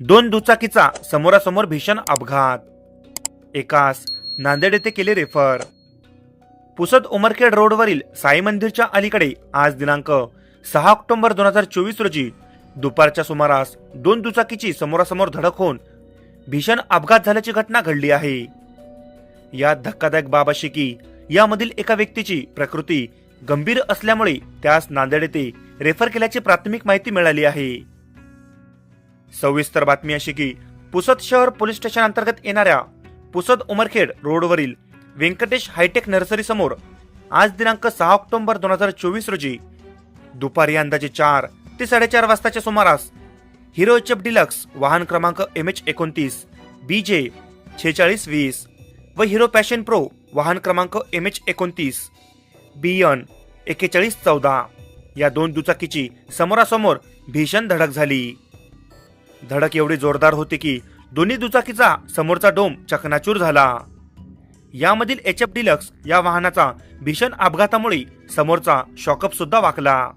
दोन दुचाकीचा समोरासमोर भीषण अपघात. एकास नांदेड येथे केले रेफर. पुसद उमरखेड रोडवरील साई मंदिरच्या अलीकडे आज दिनांक सहा ऑक्टोबर दोन हजार चोवीस रोजी दुपारच्या सुमारास दोन दुचाकीची समोरासमोर धडक होऊन भीषण अपघात झाल्याची घटना घडली आहे. यात धक्कादायक बाब अशी की यामधील एका व्यक्तीची प्रकृती गंभीर असल्यामुळे त्यास नांदेड येथे रेफर केल्याची प्राथमिक माहिती मिळाली आहे. सविस्तर बातमी अशी की पुसद शहर पोलीस स्टेशन अंतर्गत येणाऱ्या पुसद उमरखेड रोडवरील व्यंकटेश हायटेक नर्सरी समोर आज दिनांक सहा ऑक्टोबर दोन हजार चोवीस रोजी दुपारी अंदाजे चार ते साडेचार वाजताच्या सुमारास हिरो एच एफ डिलक्स वाहन क्रमांक एम एच एकोणतीस बी जे छेचाळीस वीस व हिरो पॅशन प्रो वाहन क्रमांक एम एच एकोणतीस बी एन एक्केचाळीस चौदा या दोन दुचाकीची समोरासमोर भीषण धडक झाली. धडक एवढी जोरदार होती की दोन्ही दुचाकीचा समोरचा डोम चकनाचूर झाला. यामधील एच एफ डिलक्स या वाहनाचा भीषण अपघातामुळे समोरचा शॉकअप सुद्धा वाकला.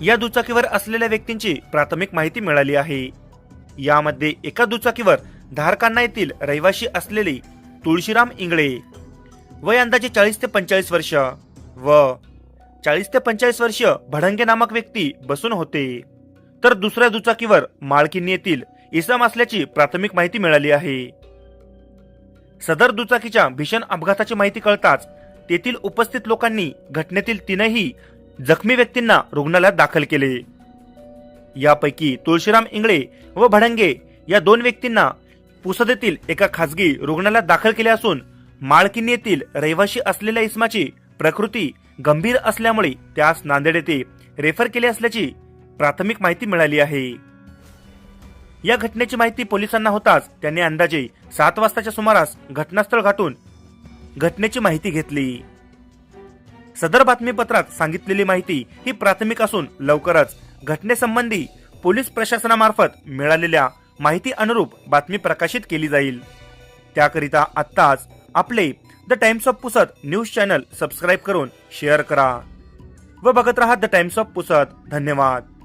या दुचाकीवर असलेल्या व्यक्तींची प्राथमिक माहिती मिळाली आहे. यामध्ये एका दुचाकीवर धारकांना येथील रहिवाशी असलेले तुळशीराम इंगळे. वय अंदाजे चाळीस ते पंचेचाळीस वर्ष व चाळीस ते पंचेचाळीस वर्ष भडंगे नामक व्यक्ती बसून होते. तर दुसऱ्या दुचाकीवर माळकिनी येथील इसम असल्याची प्राथमिक माहिती मिळाली आहे. सदर दुचाकीच्या भीषण अपघाताची माहिती कळताच तेथील उपस्थित लोकांनी घटनेतील तीनही जखमी व्यक्तींना रुग्णालयात दाखल केले. यापैकी तुळशीराम इंगळे व भडंगे या दोन व्यक्तींना पुसद येथील एका खासगी रुग्णालयात दाखल केले असून माळकिनी येथील रहिवाशी असलेल्या इसमाची प्रकृती गंभीर असल्यामुळे त्यास नांदेड येथे रेफर केले असल्याची प्राथमिक माहिती मिळाली आहे. या घटनेची माहिती पोलिसांना होताच त्यांनी अंदाजे सात वाजताच्या सुमारास घटनास्थळ गाठून घटनेची माहिती घेतली. सदर बातमीपत्रात सांगितलेली माहिती ही प्राथमिक असून लवकरच घटनेसंबंधी पोलीस प्रशासनामार्फत मिळालेल्या माहिती अनुरूप बातमी प्रकाशित केली जाईल. त्याकरिता आत्ताच आपले the times of Pusad news channel subscribe करून शेअर करा. व बघत राहा द टाइम्स ऑफ पुसत धन्यवाद.